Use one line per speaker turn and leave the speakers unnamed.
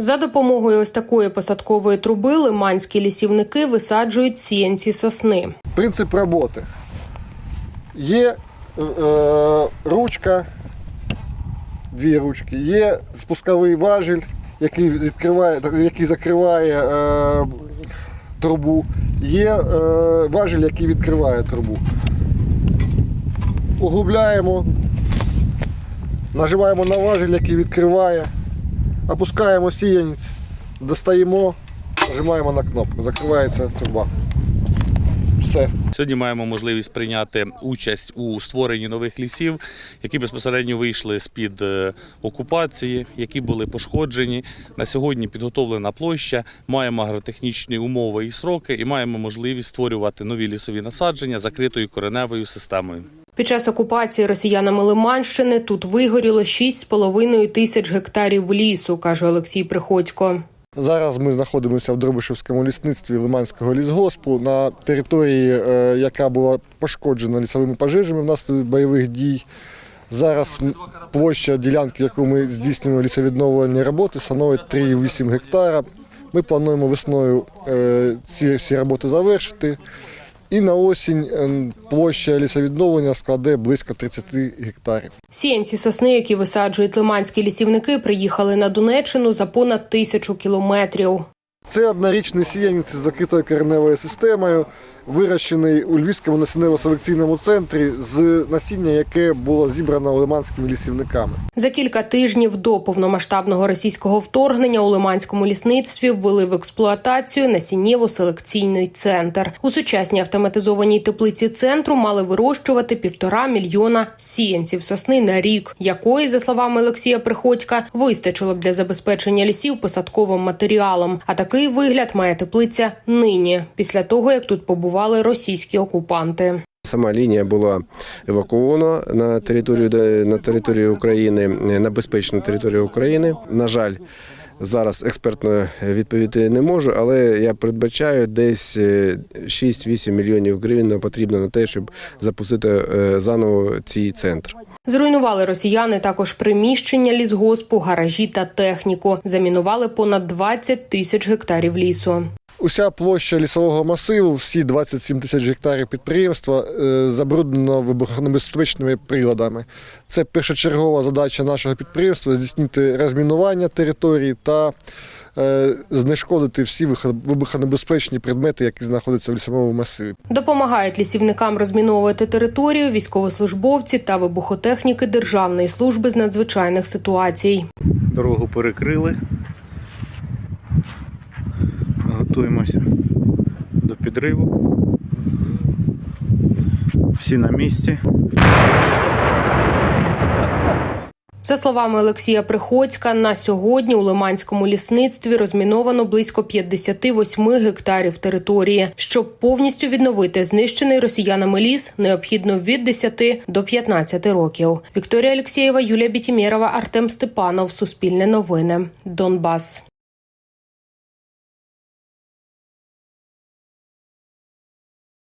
За допомогою ось такої посадкової труби лиманські лісівники висаджують сіянці сосни.
Принцип роботи. Є е, ручка, дві ручки, є спусковий важіль, який, відкриває, який закриває е, трубу, є е, важіль, який відкриває трубу. Углубляємо, нажимаємо на важіль, який відкриває, опускаємо сіянець, достаємо, нажимаємо на кнопку, закривається труба. Все.
Сьогодні маємо можливість прийняти участь у створенні нових лісів, які безпосередньо вийшли з під окупації, які були пошкоджені. На сьогодні підготовлена площа, маємо агротехнічні умови і сроки, і маємо можливість створювати нові лісові насадження закритою кореневою системою.
Під час окупації росіянами Лиманщини тут вигоріло 6,5 тисяч гектарів лісу, каже Олексій Приходько.
Зараз ми знаходимося в Дробишевському лісництві Лиманського лісгоспу на території, е, яка була пошкоджена лісовими пожежами внаслідок бойових дій. Зараз площа ділянки, яку ми здійснюємо лісовідновлені роботи, становить 3,8 гектара. Ми плануємо весною е, ці всі роботи завершити. І на осінь е, площа лісовідновлення складе близько 30 гектарів.
Сіянці сосни, які висаджують лиманські лісівники, приїхали на Донеччину за понад тисячу кілометрів.
Це однорічний сіянець з закритою кореневою системою, вирощений у Львівському насіннево-селекційному центрі з насіння, яке було зібрано лиманськими лісівниками.
За кілька тижнів до повномасштабного російського вторгнення у лиманському лісництві ввели в експлуатацію насіннєво-селекційний центр. У сучасній автоматизованій теплиці центру мали вирощувати півтора мільйона сіянців сосни на рік, якої, за словами Олексія Приходька, вистачило б для забезпечення лісів посадковим матеріалом. А такий вигляд має теплиця нині, після того як тут побували російські окупанти.
Сама лінія була евакуована на територію на територію України на безпечну територію України. На жаль, зараз експертно відповісти не можу, але я передбачаю десь е, 6-8 мільйонів гривень потрібно на те, щоб запустити е, заново цей центр.
Зруйнували росіяни також приміщення лісгоспу, гаражі та техніку. Замінували понад 20 тисяч гектарів лісу.
Уся площа лісового масиву, всі 27 тисяч гектарів підприємства е, забруднено вибухонебезпечними приладами. Це першочергова задача нашого підприємства здійснити розмінування території та знешкодити всі вибухонебезпечні предмети, які знаходяться в лісовому масиві.
Допомагають лісівникам розміновувати територію військовослужбовці та вибухотехніки Державної служби з надзвичайних ситуацій.
Дорогу перекрили. Готуємося до підриву. Всі на місці.
За словами Олексія Приходька, на сьогодні у Лиманському лісництві розміновано близько 58 гектарів території. Щоб повністю відновити знищений росіянами ліс, необхідно від 10 до 15 років. Вікторія Олексєєва, Юлія Бітімєрова, Артем Степанов. Суспільне новини. Донбас.